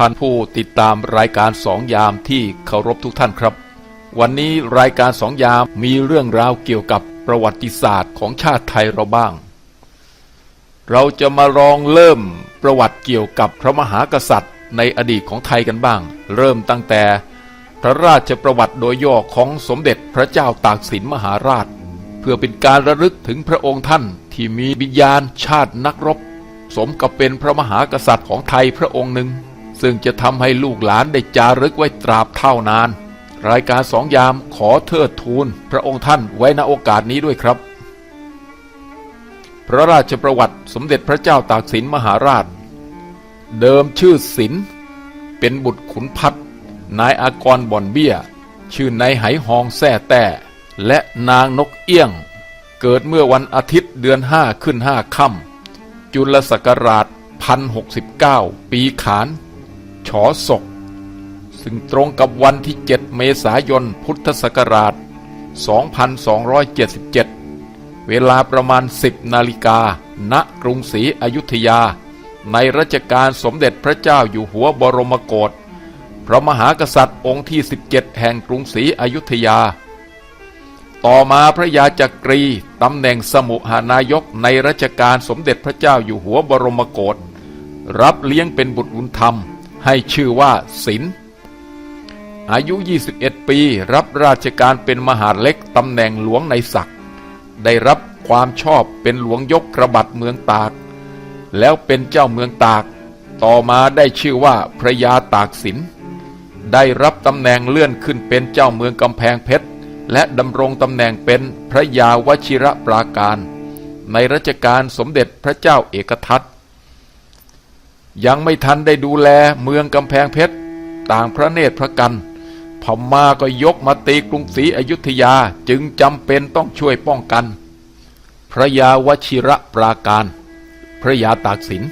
ท่านผู้ติดตามรายการสองยามที่เคารพทุกท่านครับ วันนี้รายการสองยามมีเรื่องราวเกี่ยวกับประวัติศาสตร์ของชาติไทยเราบ้าง เราจะมาลองเริ่มประวัติเกี่ยวกับพระมหากษัตริย์ ในอดีตของไทยกันบ้าง เริ่มตั้งแต่ พระราชประวัติโดยย่อของสมเด็จพระเจ้าตากสินมหาราช เพื่อเป็นการระลึกถึงพระองค์ท่านที่มีวิญญาณชาตินักรบ สมกับเป็นพระมหากษัตริย์ของไทยพระองค์หนึ่ง ซึ่งจะทำให้ลูกหลานได้จารึกไว้ตราบเท่านาน รายการสองยามขอเทิดทูนพระองค์ท่านไว้ณโอกาสนี้ด้วยครับ พระราชประวัติสมเด็จพระเจ้าตากสินมหาราช เดิมชื่อสินเป็นบุตรขุนพัฒน์นายอากรบ่อนเบี้ย ชื่อนายไหหองแซ่แต่ และนางนกเอี้ยง เกิดเมื่อวันอาทิตย์เดือนห้าขึ้นห้าค่ำจุลศักราชพันหกสิบเก้าปีขาน ฉอศก ซึ่งตรงกับวันที่ 7 เมษายน พุทธศักราช 2277 เวลาประมาณ 10 นาฬิกา ณ กรุงศรีอยุธยา ในรัชกาลสมเด็จพระเจ้าอยู่หัวบรมโกศ พระมหากษัตริย์องค์ที่ 17 แห่งกรุงศรีอยุธยา ต่อมาพระยาจักรีตำแหน่งสมุหานายกในรัชกาลสมเด็จพระเจ้าอยู่หัวบรมโกศรับเลี้ยงเป็นบุตรบุญธรรม ให้ชื่อว่าศิลอายุ 21 ปีรับราชการเป็นมหาเล็กตำแหน่งหลวงในศักดิ์ได้รับความชอบเป็นหลวงยกกระบัดเมืองตาก แล้วเป็นเจ้าเมืองตาก ต่อมาได้ชื่อว่าพระยาตากสิน ได้รับตำแหน่งเลื่อนขึ้นเป็นเจ้าเมืองกำแพงเพชร และดำรงตำแหน่งเป็นพระยาวชิระปราการ ในรัชกาลสมเด็จพระเจ้าเอกทัต ยังไม่ทันได้ดูแลเมืองกำแพงเพชร ต่างพระเนตรพระกันพม่าก็ยกมาตีกรุงศรีอยุธยาจึงจำเป็นต้องช่วยป้องกัน พระยาวชิระปราการ พระยาตากสิน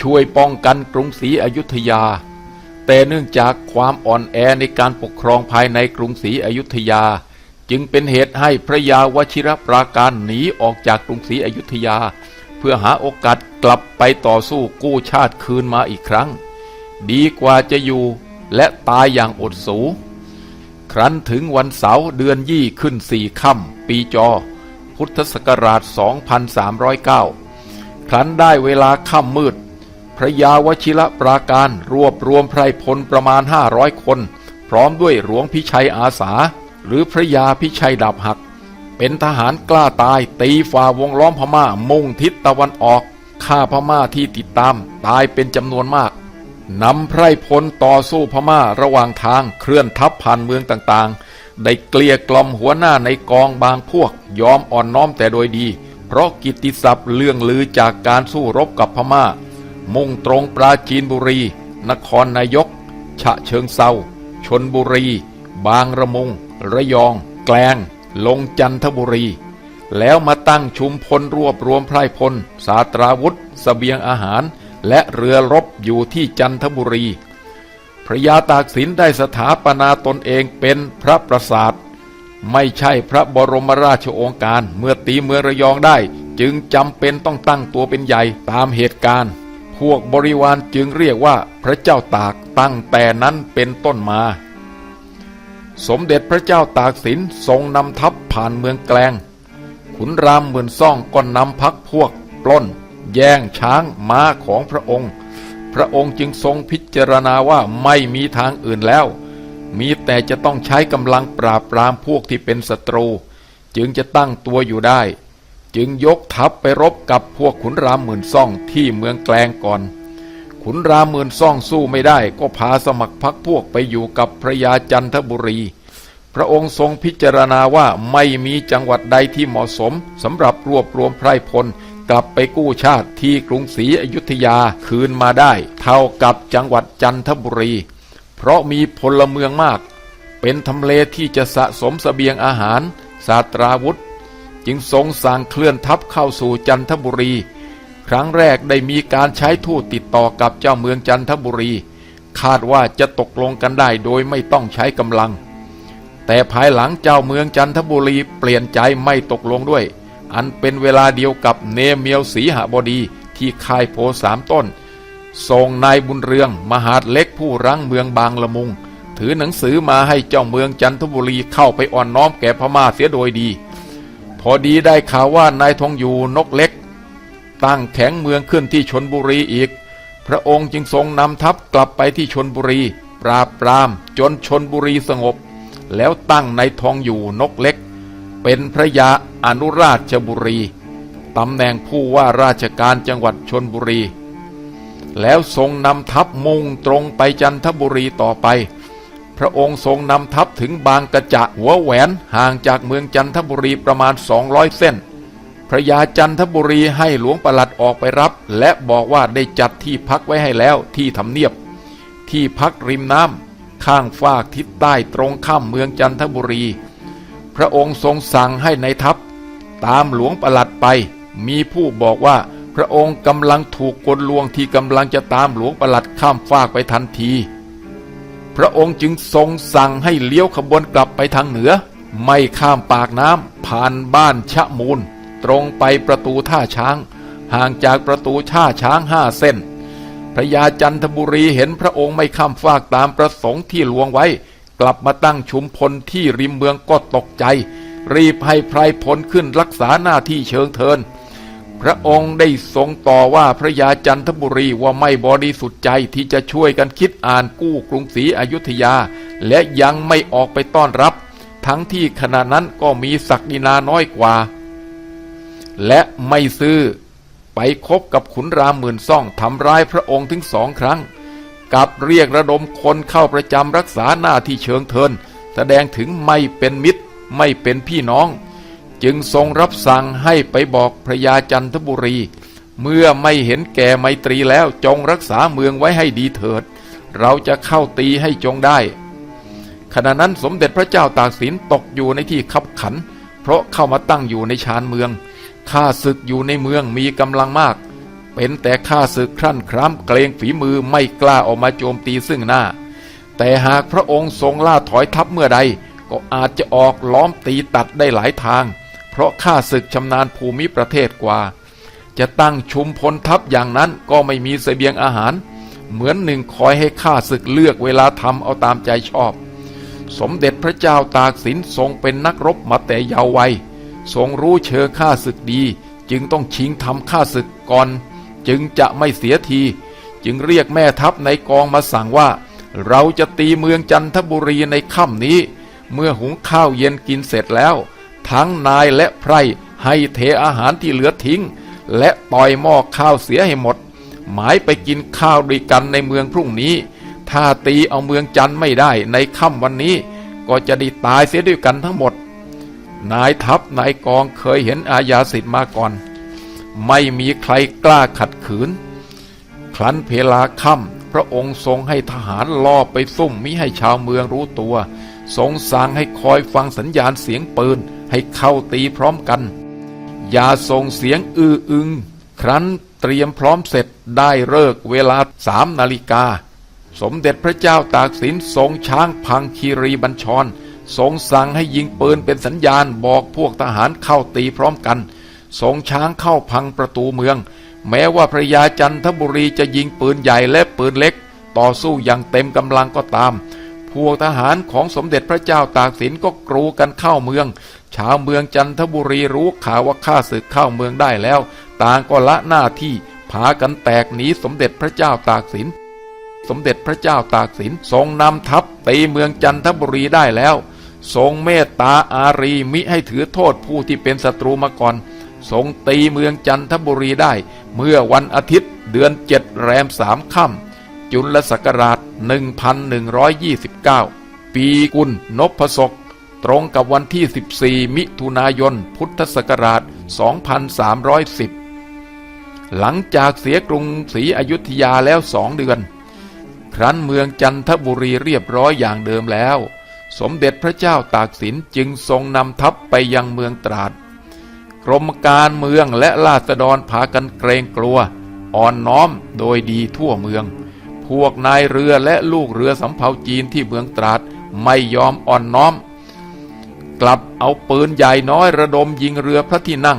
ช่วยป้องกันกรุงศรีอยุธยา แต่เนื่องจากความอ่อนแอในการปกครองภายในกรุงศรีอยุธยา จึงเป็นเหตุให้พระยาวชิระปราการหนีออกจากกรุงศรีอยุธยา เพื่อหาโอกาสกลับไปต่อสู้กู้ชาติคืนมาอีกครั้ง ดีกว่าจะอยู่และตายอย่างอดสู ครั้นถึงวันเสาร์เดือนยี่ขึ้นสี่ค่ำปีจอ พุทธศักราช 2309 ครั้นได้เวลาค่ำมืด พระยาวชิระปราการรวบรวมไพรพลประมาณ 500 คน พร้อมด้วยหลวงพิชัยอาสา หรือพระยาพิชัยดาบหัก เป็นทหารกล้าตายตีฝ่าวงล้อมพม่ามุ่งทิศตะวันออกฆ่าพม่าที่ติดตามตายเป็นจำนวนมากนำไพรพลต่อสู้พม่าระหว่างทางเคลื่อนทัพผ่านเมืองต่างๆ ได้เกลี้ยกล่อมหัวหน้าในกองบางพวก ยอมอ่อนน้อมแต่โดยดี เพราะกิตติศัพท์เรื่องลือจากการสู้รบกับพม่า มุ่งตรงปราจีนบุรี นครนายก ฉะเชิงเซาชนบุรี บางระมุง ระยอง แกลง ลงจันทบุรี แล้วมาตั้งชุมพลรวบรวมไพรพล สาตราวุธสเสบียงอาหาร และเรือรบอยู่ที่จันทบุรี พระยาตากสินได้สถาปนาตนเองเป็นพระประสาท ไม่ใช่พระบรมราชโองการ เมื่อตีเมืองระยองได้ จึงจำเป็นต้องตั้งตัวเป็นใหญ่ตามเหตุการณ์ พวกบริวารจึงเรียกว่าพระเจ้าตากตั้งแต่นั้นเป็นต้นมา สมเด็จพระเจ้าตากสินทรงนำทัพผ่านเมืองแกลง ขุนรามหมื่นซ่องก็นำพักพวก ปล้น แย่งช้างม้าของพระองค์ พระองค์จึงทรงพิจารณาว่าไม่มีทางอื่นแล้ว มีแต่จะต้องใช้กำลังปราบปรามพวกที่เป็นศัตรู จึงจะตั้งตัวอยู่ได้ จึงยกทัพไปรบกับพวกขุนรามหมื่นซ่องที่เมืองแกลงก่อน ขุนรามหมื่นซ่องสู้ไม่ได้ก็พาสมัครพักพวกไปอยู่กับพระยาจันทบุรี พระองค์ทรงพิจารณาว่าไม่มีจังหวัดใดที่เหมาะสมสำหรับรวบรวมไพรพลกลับไปกู้ชาติที่กรุงศรีอยุธยาคืนมาได้ เท่ากับจังหวัดจันทบุรี เพราะมีพลเมืองมาก เป็นทำเลที่จะสะสมสเสบียงอาหารสาตราวุธ จึงทรงสั่งเคลื่อนทัพเข้าสู่จันทบุรี ครั้งแรกได้มีการใช้ทูตติดต่อกับเจ้าเมืองจันทบุรี คาดว่าจะตกลงกันได้โดยไม่ต้องใช้กำลัง แต่ภายหลังเจ้าเมืองจันทบุรีเปลี่ยนใจไม่ตกลงด้วย อันเป็นเวลาเดียวกับเนเมียวสีหบดีที่ค่ายโพสามต้นส่งนายบุญเรืองมหาดเล็กผู้รั้งเมืองบางละมุง ถือหนังสือมาให้เจ้าเมืองจันทบุรีเข้าไปอ่อนน้อมแก่พม่าเสียโดยดี พอดีได้ข่าวว่านายทองอยู่นกเล็ก ตั้งแข็งเมืองขึ้นที่ชนบุรีอีก พระองค์จึงทรงนำทัพกลับไปที่ชนบุรี ปราบปรามจนชนบุรีสงบ แล้วตั้งในทองอยู่นกเล็ก เป็นพระยาอนุราชบุรีตำแหน่งผู้ว่าราชการจังหวัดชนบุรี แล้วทรงนำทัพมุ่งตรงไปจันทบุรีต่อไป พระองค์ทรงนำทัพถึงบางกระจะหัวแหวนห่างจากเมืองจันทบุรีประมาณ 200 เส้น พระยาจันทบุรีให้หลวงประหลัดออกไปรับ และบอกว่าได้จัดที่พักไว้ให้แล้วที่ทำเนียบ ที่พักริมน้ำข้างฟากทิศใต้ตรงข้ามเมืองจันทบุรี พระองค์ทรงสั่งให้ในทัพ ตามหลวงประหลัดไป มีผู้บอกว่าพระองค์กำลังถูกกลลวงที่กำลังจะตามหลวงประหลัดข้ามฟากไปทันที พระองค์จึงทรงสั่งให้เลี้ยวขบวนกลับไปทางเหนือ ไม่ข้ามปากน้ำผ่านบ้านชะมูล ตรงไปประตูท่าช้าง ห่างจากประตูท่าช้างห้าเส้น พระยาจันทบุรีเห็นพระองค์ไม่ข้ามฟากตามประสงค์ที่ลวงไว้ กลับมาตั้งชุมพลที่ริมเมืองก็ตกใจ รีบให้ไพรพลขึ้นรักษาหน้าที่เชิงเทิน พระองค์ได้ทรงต่อว่าพระยาจันทบุรีว่าไม่บริสุทธิ์ใจที่จะช่วยกันคิดอ่านกู้กรุงศรีอยุธยา และยังไม่ออกไปต้อนรับทั้งที่ขณะนั้นก็มีศักดินาน้อยกว่า และไม่ซื้อไปคบกับขุนรามหมื่นซ่องทำร้ายพระองค์ถึงสองครั้ง กับเรียกระดมคนเข้าประจำรักษาหน้าที่เชิงเทิน แสดงถึงไม่เป็นมิตร ไม่เป็นพี่น้อง จึงทรงรับสั่งให้ไปบอกพระยาจันทบุรี เมื่อไม่เห็นแก่ไมตรีแล้วจงรักษาเมืองไว้ให้ดีเถิด เราจะเข้าตีให้จงได้ ขณะนั้นสมเด็จพระเจ้าตากสินตกอยู่ในที่ขับขัน เพราะเข้ามาตั้งอยู่ในชานเมือง ข้าศึกอยู่ในเมืองมีกำลังมาก เป็นแต่ข้าศึกครั่นคร้ำเกรงฝีมือไม่กล้าออกมาโจมตีซึ่งหน้า แต่หากพระองค์ทรงล่าถอยทัพเมื่อใด ก็อาจจะออกล้อมตีตัดได้หลายทาง เพราะข้าศึกชำนาญภูมิประเทศกว่า จะตั้งชุมพลทัพอย่างนั้นก็ไม่มีเสบียงอาหาร เหมือนหนึ่งคอยให้ข้าศึกเลือกเวลาทำเอาตามใจชอบ สมเด็จพระเจ้าตากสินทรงเป็นนักรบมาแต่เยาว์วัย ทรงรู้เชิงข้าศึกดี จึงต้องชิงทำข้าศึกก่อน จึงจะไม่เสียที จึงเรียกแม่ทัพในกองมาสั่งว่า เราจะตีเมืองจันทบุรีในค่ำนี้ เมื่อหุงข้าวเย็นกินเสร็จแล้ว ทั้งนายและไพรให้เทอาหารที่เหลือทิ้ง และปล่อยหม้อข้าวเสียให้หมด หมายไปกินข้าวด้วยกันในเมืองพรุ่งนี้ ถ้าตีเอาเมืองจันไม่ได้ในค่ำวันนี้ ก็จะได้ตายเสียด้วยกันทั้งหมด นายทัพนายกองเคยเห็นอาญาสิทธิ์มาก่อน ไม่มีใครกล้าขัดขืน ครั้นเพลาค่ำพระองค์ทรงให้ทหารล่อไปซุ่มมิให้ชาวเมืองรู้ตัว ทรงสั่งให้คอยฟังสัญญาณเสียงปืนให้เข้าตีพร้อมกัน อย่าส่งเสียงอื้ออึง ครั้นเตรียมพร้อมเสร็จได้เลิกเวลาสามนาฬิกา สมเด็จพระเจ้าตากสินทรงช้างพังคีรีบัญชร ทรงสั่งให้ยิงปืนเป็นสัญญาณบอกพวกทหารเข้าตีพร้อมกันทรงช้างเข้าพังประตูเมือง แม้ว่าพระยาจันทบุรีจะยิงปืนใหญ่และปืนเล็ก ต่อสู้อย่างเต็มกำลังก็ตาม พวกทหารของสมเด็จพระเจ้าตากสินก็กรูกันเข้าเมือง ชาวเมืองจันทบุรีรู้ข่าวว่าข้าศึกเข้าเมืองได้แล้ว ต่างก็ละหน้าที่พากันแตกหนีสมเด็จพระเจ้าตากสิน สมเด็จพระเจ้าตากสินทรงนำทัพตีเมืองจันทบุรีได้แล้ว ทรงเมตตาอารีมิให้ถือโทษผู้ที่เป็นศัตรูมาก่อน ทรงตีเมืองจันทบุรีได้ เมื่อวันอาทิตย์เดือนเจ็ดแรมสามค่ำจุลศักราช 1129 ปีกุลนพศก ตรงกับวันที่ 14 มิถุนายน พุทธศักราช 2310 หลังจากเสียกรุงศรีอยุธยาแล้วสองเดือน ครั้นเมืองจันทบุรีเรียบร้อยอย่างเดิมแล้ว สมเด็จพระเจ้าตากสินจึงทรงนำทัพไปยังเมืองตราดกรมการเมืองและราษฎรพากันเกรงกลัว อ่อนน้อมโดยดีทั่วเมือง พวกนายเรือและลูกเรือสำเภาจีนที่เมืองตราดไม่ยอมอ่อนน้อม กลับเอาปืนใหญ่น้อยระดมยิงเรือพระที่นั่ง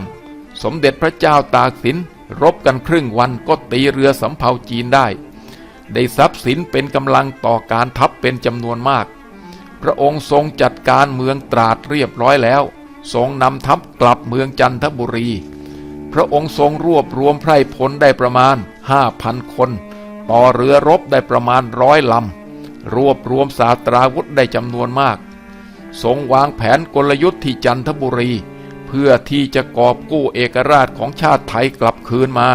สมเด็จพระเจ้าตากสินรบกันครึ่งวันก็ตีเรือสำเภาจีนได้ ได้ทรัพย์สินเป็นกำลังต่อการทัพเป็นจำนวนมาก พระองค์ทรงจัดการเมืองตราดเรียบร้อยแล้ว ทรงนำทัพกลับเมืองจันทบุรี พระองค์ทรงรวบรวมไพร่พลได้ประมาณห้าพันคน ต่อเรือรบได้ประมาณร้อยลำ รวบรวมสาตราวุธได้จำนวนมาก ทรงวางแผนกลยุทธ์ที่จันทบุรี เพื่อที่จะกอบกู้เอกราชของชาติไทยกลับคืนมา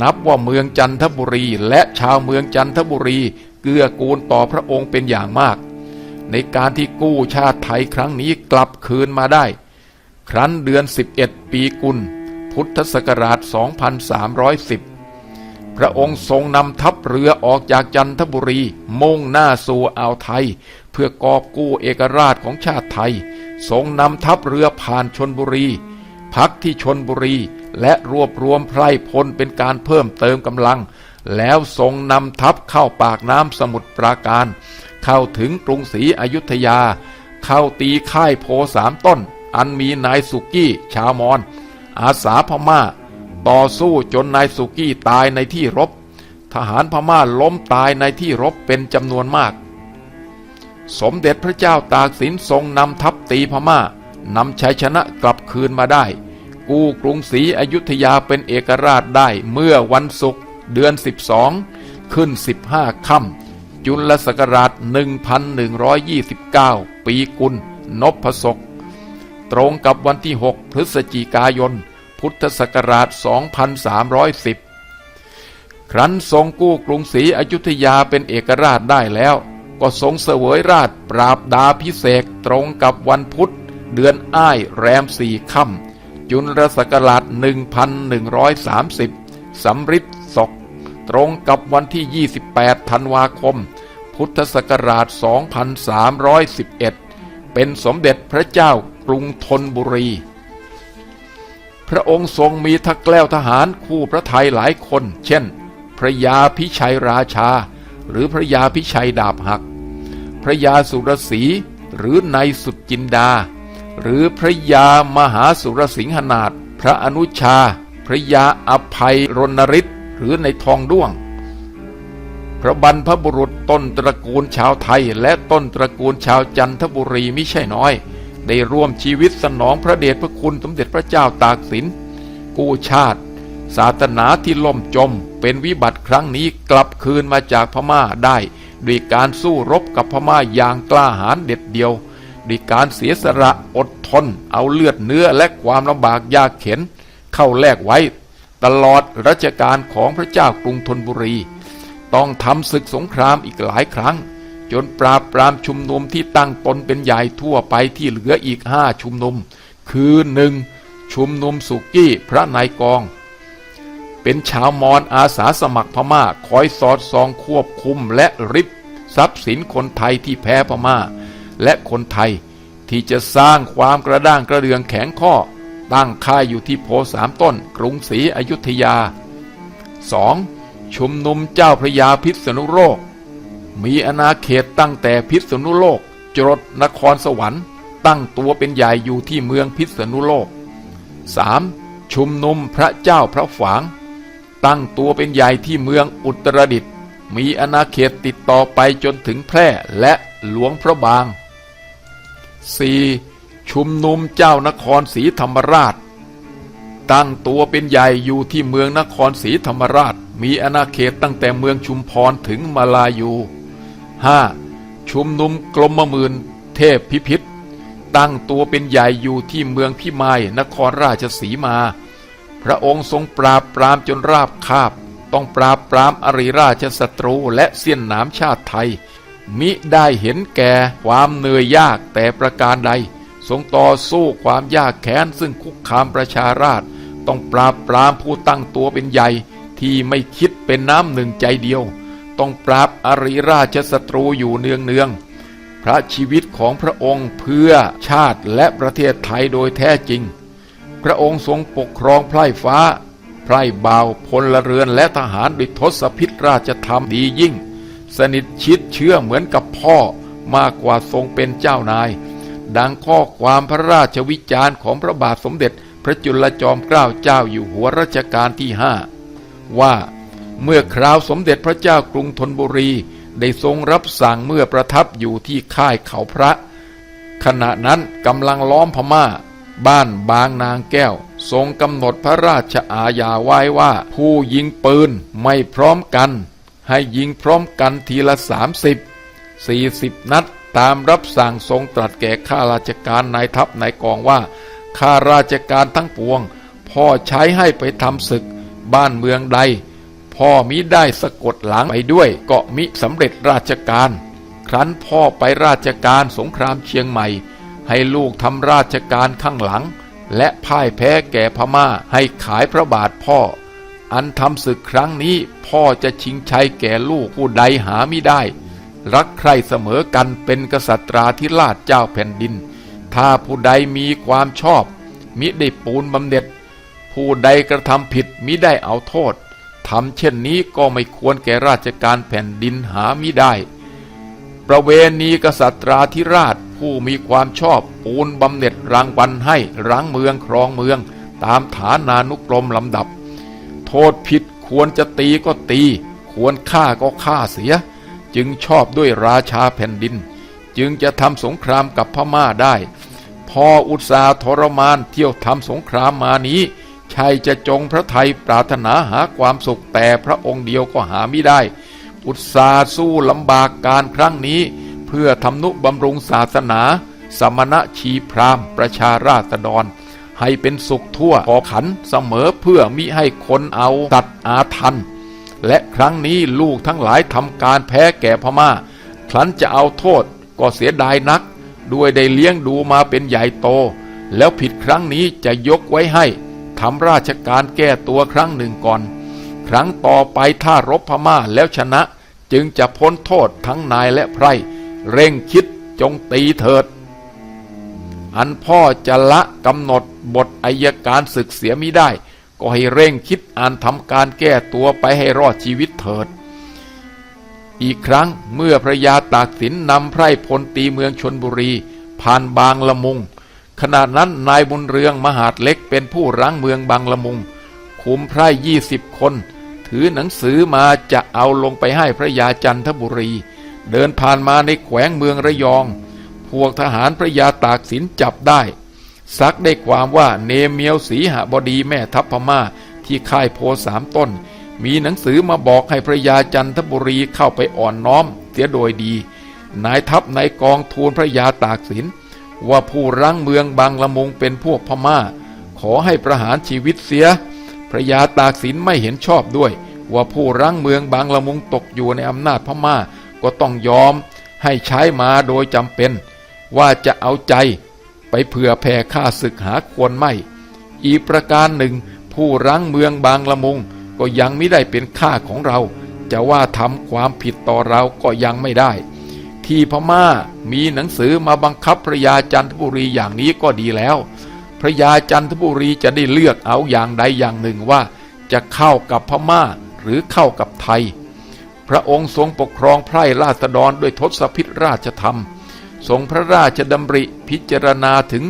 นับว่าเมืองจันทบุรีและชาวเมืองจันทบุรีเกื้อกูลต่อพระองค์เป็นอย่างมาก ในการที่กู้ชาติไทยครั้งนี้กลับคืนมาได้ ครั้นเดือน 11 ปีกุล พุทธศักราช 2310 พระองค์ทรงนำทัพเรือออกจากจันทบุรีมุ่งหน้าสู่อ่าวไทย เพื่อกอบกู้เอกราชของชาติไทย ทรงนำทัพเรือผ่านชนบุรี พักที่ชนบุรีและรวบรวมไพร่พลเป็นการเพิ่มเติมกำลัง แล้วทรงนำทัพเข้าปากน้ำสมุทรปราการ เข้าถึงกรุงศรีอยุธยา เข้าตีค่ายโพสามต้น อันมีนายสุกี้ชาวมอญอาสาพม่า ต่อสู้จนนายสุกี้ตายในที่รบ ทหารพม่าล้มตายในที่รบเป็นจำนวนมาก สมเด็จพระเจ้าตากสินทรงนำทัพตีพม่านำชัยชนะกลับคืนมาได้ กู้กรุงศรีอยุธยาเป็นเอกราชได้เมื่อวันศุกร์เดือน 12 ขึ้น 15 ค่ำ จุลศักราช 1129 ปีกุล นพศก ตรงกับวันที่ 6 พฤศจิกายน พุทธศักราช 2310 ครั้นทรงกู้กรุงศรีอยุธยาเป็นเอกราชได้แล้ว ก็ทรงเสวยราชปราบดาพิเศษตรงกับวันพุธ เดือนอ้ายแรมสี่ค่ำจุลศักราช 1130สำริด ตรงกับวันที่ 28 ธันวาคม พุทธศักราช 2311 เป็นสมเด็จพระเจ้ากรุงธนบุรี พระองค์ทรงมีทักแกล้วทหารคู่พระไทยหลายคน เช่น พระยาพิชัยราชา หรือพระยาพิชัยดาบหัก พระยาสุรศรีหรือนายสุดจินดา หรือพระยามหาสุรสิงหนาถพระอนุชา พระยาอภัยรณฤทธิ์ หรือในทองด้วง พระบรรพบุรุษต้นตระกูลชาวไทย และต้นตระกูลชาวจันทบุรีม่ใช่น้อย ได้ร่วมชีวิตสนองพระเดชพระคุณสมเด็จพระเจ้าตากสิน กู้ชาติ ศาสนาที่ล่มจม เป็นวิบัติครั้งนี้กลับคืนมาจากพม่าได้ด้วยการสู้รบกับพม่าอย่างกล้าหาญเด็ดเดียวด้วยการเสียสละอดทน เอาเลือดเนื้อและความลำบากยากเข็น เข้าแลกไว้ ตลอดรัชกาลของพระเจ้ากรุงธนบุรี ต้องทำศึกสงครามอีกหลายครั้ง จนปราบปรามชุมนุมที่ตั้งตนเป็นใหญ่ทั่วไปที่เหลืออีกห้าชุมนุม คือหนึ่งชุมนุมสุกี้พระนายกอง เป็นชาวมอญอาสาสมัครพม่าคอยสอดส่องควบคุมและริบทรัพย์สินคนไทยที่แพ้พม่า และคนไทยที่จะสร้างความกระด้างกระเดืองแข็งข้อ ตั้งค่ายอยู่ที่โพสามต้น กรุงศรีอยุธยา 2. ชุมนุมเจ้าพระยาพิษณุโลก มีอาณาเขตตั้งแต่พิษณุโลก จรดนครสวรรค์ ตั้งตัวเป็นใหญ่อยู่ที่เมืองพิษณุโลก 3. ชุมนุมพระเจ้าพระฝาง ตั้งตัวเป็นใหญ่ที่เมืองอุตรดิตถ์มีอาณาเขตติดต่อไปจนถึงแพร่และหลวงพระบาง 4. ชุมนุมเจ้านครศรีธรรมราช ตั้งตัวเป็นใหญ่อยู่ที่เมืองนครศรีธรรมราช มีอาณาเขตตั้งแต่เมืองชุมพรถึงมาลายู 5. ชุมนุมกรมหมื่นเทพพิพิธตั้งตัวเป็นใหญ่อยู่ที่เมืองพิมายนครราชสีมา พระองค์ทรงปราบปรามจนราบคาบ ต้องปราบปรามอริราชศัตรูและเสี้ยนหนามชาติไทย มิได้เห็นแก่ความเหนื่อยยากแต่ประการใด งต่อสู้ความยากแค้นซึ่งคุกคามประชาราษฎร์ต้องปราบปรามผู้ตั้งตัวเป็นใหญ่ที่ไม่คิดเป็นน้ำหนึ่งใจเดียว ต้องปราบอริราชศัตรูอยู่เนืองเนืองพระชีวิตของพระองค์เพื่อชาติและประเทศไทยโดยแท้จริง พระองค์ทรงปกครองไพร่ฟ้า ไพร่เบาพลเรือนและทหารด้วยทศพิธราชธรรมดียิ่ง สนิทชิดเชื่อเหมือนกับพ่อมากกว่าทรงเป็นเจ้านาย ดังข้อความพระราชวิจารณ์ของพระบาทสมเด็จ พระจุลจอมเกล้าเจ้าอยู่หัวรัชกาลที่ห้าว่าเมื่อคราวสมเด็จพระเจ้ากรุงธนบุรีได้ทรงรับสั่งเมื่อประทับอยู่ที่ค่ายเขาพระ ขณะนั้นกำลังล้อมพม่า บ้านบางนางแก้ว ทรงกำหนดพระราชอาญาไว้ว่า ผู้ยิงปืนไม่พร้อมกัน ให้ยิงพร้อมกันทีละสามสิบสี่สิบนัด ตามรับสั่งทรงตรัสแก่ข้าราชการนายทัพนายกองว่าข้าราชการทั้งปวง พ่อใช้ให้ไปทำศึก บ้านเมืองใด พ่อมิได้สะกดหลังไปด้วยก็มิสำเร็จราชการ ครั้นพ่อไปราชการสงครามเชียงใหม่ ให้ลูกทำราชการข้างหลัง และพ่ายแพ้แก่พม่าให้ขายพระบาทพ่อ อันทำศึกครั้งนี้พ่อจะชิงชัยแก่ลูกผู้ใดหาไม่ได้ รักใครเสมอกันเป็นกษัตราธิราชเจ้าแผ่นดิน ถ้าผู้ใดมีความชอบ มิได้ปูนบำเหน็จ ผู้ใดกระทำผิดมิได้เอาโทษทำเช่นนี้ก็ไม่ควรแก่ราชการแผ่นดินหามิได้ ประเวณีกษัตราธิราชผู้มีความชอบปูนบำเหน็จรางวัลให้รังเมืองครองเมือง ตามฐานานุกรมลำดับ โทษผิดควรจะตีก็ตี ควรฆ่าก็ฆ่าเสีย จึงชอบด้วยราชาแผ่นดิน จึงจะทำสงครามกับพม่าได้ พออุตสาทรมานเที่ยวทำสงครามมานี้ชัยจะจงพระไทยปรารถนาหาความสุขแต่พระองค์เดียวก็หาไม่ได้ อุตสาสู้ลำบากการครั้งนี้ เพื่อทำนุบำรุงศาสนา สมณะชีพราหมณ์ประชาราษฎร ให้เป็นสุขทั่วขอขันเสมอเพื่อมิให้คนเอาตัดอาทัน และครั้งนี้ลูกทั้งหลายทำการแพ้แก่พม่า ครั้นจะเอาโทษก็เสียดายนัก ด้วยได้เลี้ยงดูมาเป็นใหญ่โต แล้วผิดครั้งนี้จะยกไว้ให้ทำราชการแก้ตัวครั้งหนึ่งก่อน ครั้งต่อไปถ้ารบพม่าแล้วชนะจึงจะพ้นโทษทั้งนายและไพร่ เร่งคิดจงตีเถิด อันพ่อจะละกำหนดบทอายการศึกเสียมิได้ ก็ให้เร่งคิดอ่านทำการแก้ตัวไปให้รอดชีวิตเถิด อีกครั้งเมื่อพระยาตากสินนำไพร่พลตีเมืองชนบุรี ผ่านบางละมุง ขณะนั้นนายบุญเรืองมหาดเล็กเป็นผู้รั้งเมืองบางละมุง คุมไพร่ยี่สิบคน ถือหนังสือมาจะเอาลงไปให้พระยาจันทบุรี เดินผ่านมาในแขวงเมืองระยอง พวกทหารพระยาตากสินจับได้ ซักได้ความว่าเนเมียวสีหบดีแม่ทัพพม่าที่ค่ายโพสามต้น มีหนังสือมาบอกให้พระยาจันทบุรีเข้าไปอ่อนน้อม เสียโดยดี นายทัพนายกองทูลพระยาตากสิน ว่าผู้รั้งเมืองบางละมุงเป็นพวกพม่า ขอให้ประหารชีวิตเสีย พระยาตากสินไม่เห็นชอบด้วย ว่าผู้รั้งเมืองบางละมุงตกอยู่ในอำนาจพม่า ก็ต้องยอมให้ใช้มาโดยจำเป็น ว่าจะเอาใจ ไปเผื่อแผ่ข้าศึกหาควรไม่ อีกประการหนึ่ง ผู้รั้งเมืองบางละมุง ก็ยังไม่ได้เป็นข้าของเรา จะว่าทำความผิดต่อเราก็ยังไม่ได้ ที่พม่ามีหนังสือมาบังคับพระยาจันทบุรีอย่างนี้ก็ดีแล้ว พระยาจันทบุรีจะได้เลือกเอาอย่างใดอย่างหนึ่งว่า จะเข้ากับพม่าหรือเข้ากับไทย พระองค์ทรงปกครองไพร่ราษฎรด้วยทศพิธราชธรรม ทรงพระราชดำริพิจารณาถึง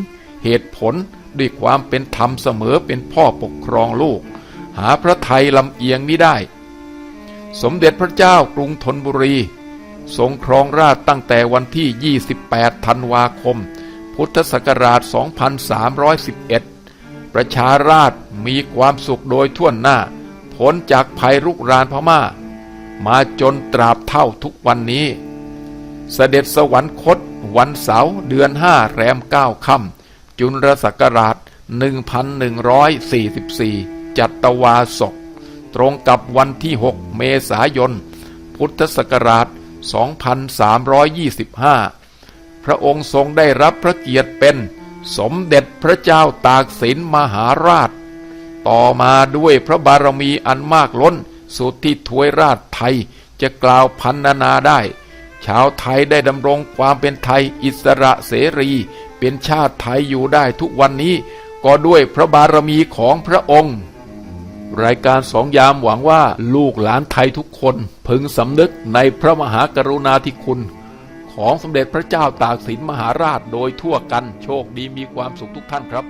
เหตุผลด้วยความเป็นธรรมเสมอเป็นพ่อปกครองลูก หาพระไทยลำเอียงมิได้ สมเด็จพระเจ้ากรุงธนบุรี ทรงครองราชตั้งแต่วันที่ 28 ธันวาคม พุทธศักราช 2311 ประชาราชมีความสุขโดยทั่วหน้า พ้นจากภัยรุกรานพม่า มาจนตราบเท่าทุกวันนี้ เสด็จสวรรคต วันเสาร์เดือนห้าแรมเก้าค่ำจุลศักราช 1144 จัตวาศก ตรงกับวันที่ 6 เมษายน พุทธศักราช 2325 พระองค์ทรงได้รับพระเกียรติเป็นสมเด็จพระเจ้าตากสินมหาราช ต่อมาด้วยพระบารมีอันมากล้น สุดที่ถวยราชไทยจะกล่าวพันนานาได้ ชาวไทยได้ดำรงความเป็นไทยอิสระเสรี เป็นชาติไทยอยู่ได้ทุกวันนี้ ก็ด้วยพระบารมีของพระองค์ รายการสองยามหวังว่าลูกหลานไทยทุกคนพึงสำนึกในพระมหากรุณาธิคุณ ของสมเด็จพระเจ้าตากสินมหาราชโดยทั่วกันโชคดีมีความสุขทุกท่านครับ